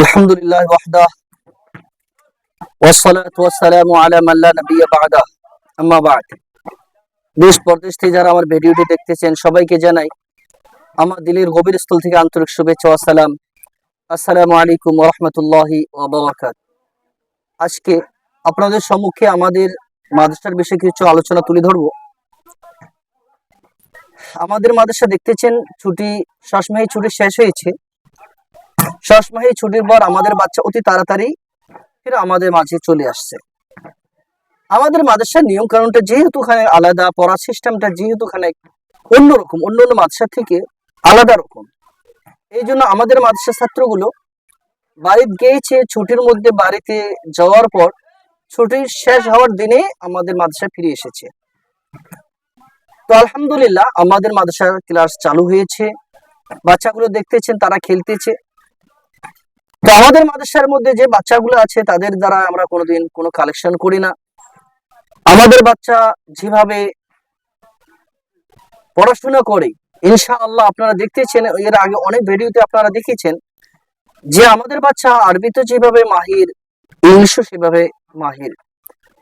الحمد لله وحده ওয়াসসালাতু والسلام على من لا نبي بعده আম্মা بعد দেশ, প্রদেশ থেকে যারা আমার ভিডিওটি দেখতেছেন, সবাইকে জানাই আমার দিলের গভীর স্থল থেকে আন্তরিক শুভেচ্ছা ও সালাম। আসসালামু আলাইকুম ওয়া রাহমাতুল্লাহি ওয়া বারাকাত আজকে আপনাদের সম্মুখে আমাদের মাদ্রাসার বিষয়ে কিছু আলোচনা তুলে ধরব। আমাদের মাদ্রাসা দেখতেছেন, ছুটি শ্বাসমাহী ছুটি শেষ হয়েছে। শ্বাসমাহী ছুটির পর আমাদের বাচ্চা অতি তাড়াতাড়ি ফিরে আমাদের মাঝে চলে আসছে। আমাদের মাদ্রাসার নিয়ম কানুনটা যেহেতু আলাদা, পড়ার সিস্টেমটা যেহেতু অন্যরকম অন্য অন্য মাদ্রাসা থেকে আলাদা রকম। এই জন্য আমাদের মাদ্রাসার ছাত্রগুলো বাড়িতে গিয়েছে, ছুটির মধ্যে বাড়িতে যাওয়ার পর ছুটির শেষ হওয়ার দিনে আমাদের মাদ্রাসা ফিরে এসেছে। তো আলহামদুলিল্লাহ, আমাদের মাদ্রাসার ক্লাস চালু হয়েছে। বাচ্চাগুলো দেখতেছেন, তারা খেলতেছে। তো আমাদের মাদ্রাসার মধ্যে যে বাচ্চাগুলো আছে, তাদের দ্বারা আমরা কোনোদিন কোনো কালেকশন করি না। আমাদের বাচ্চা যেভাবে পড়াশোনা করে, ইনশাআল্লাহ আপনারা দেখতেছেন, এর আগে অনেক ভিডিওতে আপনারা দেখেছেন যে আমাদের বাচ্চা আরবিতে যেভাবে মাহির, ইংলিশও সেভাবে মাহির।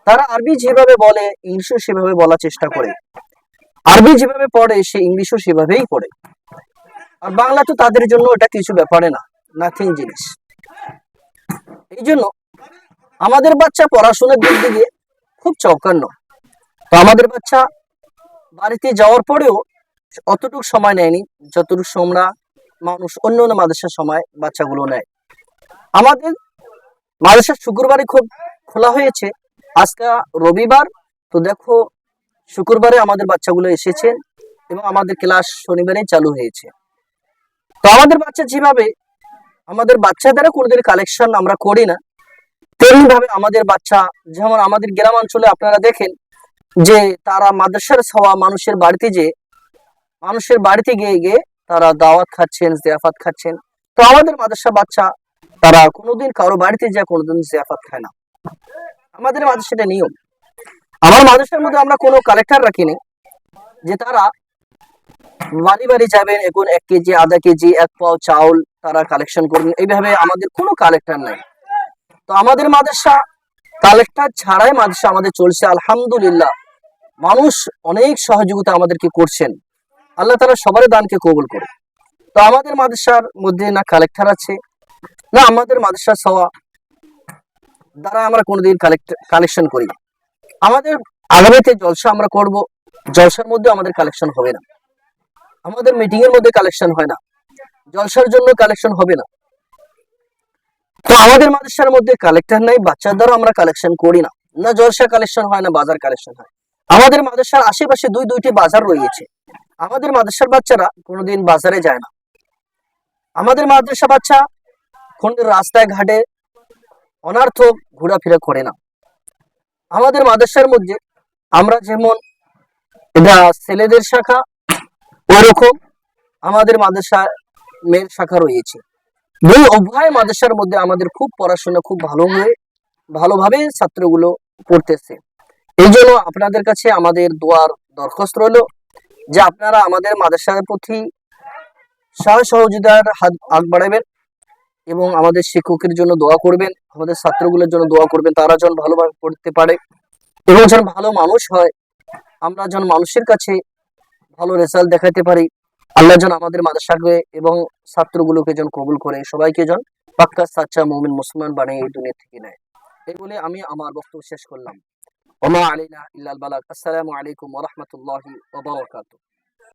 তারা আরবি যেভাবে বলে, ইংলিশও সেভাবে বলার চেষ্টা করে। আরবি যেভাবে পড়ে, সে ইংলিশও সেভাবেই পড়ে। আর বাংলা তো তাদের জন্য এটা কিছু ব্যাপারে না নাথিং জিনিস। এই জন্য আমাদের বাচ্চা পড়াশোনার দিক দিকে খুব চৌকান্ন তো আমাদের বাচ্চা বাড়িতে যাওয়ার পরেও অতটুকু সময় নেয়নি, যতটুকু সোমরা মানুষ অন্য অন্য মাদ্রাসার সময় বাচ্চাগুলো নেয়। আমাদের মাদ্রাসার শুক্রবারে খুব খোলা হয়েছে, আজকে রবিবার। তো দেখো, শুক্রবারে আমাদের বাচ্চাগুলো এসেছেন এবং আমাদের ক্লাস শনিবারে চালু হয়েছে। তো আমাদের বাচ্চা যেভাবে আমাদের বাচ্চাদেরও কোনোদিন কালেকশন আমরা করি না। তেমনি ভাবে আমাদের বাচ্চা, যেমন আমাদের গ্রামাঞ্চলে আপনারা দেখেন যে তারা মাদ্রাসার ছাওয়া মানুষের বাড়িতে যে মানুষের বাড়িতে গিয়ে গিয়ে তারা দাওয়াত খাচ্ছেন, জিয়াফাত খাচ্ছেন। তো আমাদের মাদ্রাসা বাচ্চা, তারা কোনোদিন কারও বাড়িতে যায় কোনোদিন জিয়াফাত খায় না। আমাদের মাদ্রাসাটা নিয়ম। আমার মাদ্রাসার মধ্যে আমরা কোনো কালেক্টর রাখিনি যে তারা বাড়ি বাড়ি যাবেন, এখন এক কেজি, আধা কেজি, এক পাও চাউল তারা কালেকশন করবেন। এইভাবে আমাদের কোনো কালেক্টর নাই। তো আমাদের মাদ্রাসা কালেক্টর ছাড়াই মাদ্রাসা আমাদের চলছে, আলহামদুলিল্লাহ। মানুষ অনেক সহযোগিতা আমাদেরকে করছেন। আল্লাহ তালা সবার দানকে কবুল করে তো আমাদের মাদ্রাসার মধ্যে না কালেক্টর আছে, না আমাদের মাদ্রাসা সওয়া দ্বারা আমরা কোনোদিন কালেক্ট কালেকশন করি আমাদের আগামীতে জলসা আমরা করব, জলসার মধ্যে আমাদের কালেকশন হবে না। আমাদের মিটিং এর মধ্যে কালেকশন হয় না। জলসার জন্য কালেকশন হবে না। তো আমাদের মাদ্রাসার মধ্যে কালেক্টর নাই, বাচ্চার দ্বারা আমরা কালেকশন করি না। না জলসা কালেকশন হয়, না বাজার কালেকশন হয়। আমাদের মাদ্রাসার আশেপাশে দুই, দুইটি বাজার রয়েছে। আমাদের মাদ্রাসার বাচ্চারা কোনোদিন বাজারে যায় না। আমাদের মাদ্রাসা বাচ্চা কোনদিন রাস্তায় ঘাটে অনার্থক ঘোরাফেরা করে না। আমাদের মাদ্রাসার মধ্যে আমরা যেমন এটা ছেলেদের শাখা ওরকম আমাদের মাদ্রাসা মেয়ের শাখা রয়েছে। দুই উভয় মাদ্রাসার মধ্যে আমাদের খুব পড়াশোনা খুব ভালো হয়ে ভালোভাবে ছাত্রগুলো পড়তেছে। এই জন্য আপনাদের কাছে আমাদের দোয়ার দরখাস্ত রইল যে আপনারা আমাদের মাদ্রাসার প্রতি সহ সহযোগিতার হাত আগ বাড়াবেন এবং আমাদের শিক্ষকের জন্য দোয়া করবেন আমাদের ছাত্রগুলোর জন্য দোয়া করবেন তারা যেন ভালোভাবে পড়তে পারে। এবং যেন ভালো মানুষ হয় আমরা যেন মানুষের কাছে ভালো রেজাল্ট দেখাতে পারি। আল্লাহ যেন আমাদের মাদ্রাসাকে এবং ছাত্রগুলোকে যেন কবুল করে। সবাইকে যেন পাক্কা সাচ্চা মুমিন মুসলমান বানিয়ে এই দুনিয়া থেকে নেয়। এই বলে আমি আমার বক্তব্য শেষ করলাম। ওমা আলাইনা ইল্লাল বালাক আসসালামু আলাইকুম ওয়া রাহমাতুল্লাহি ওয়া বারাকাতুহু।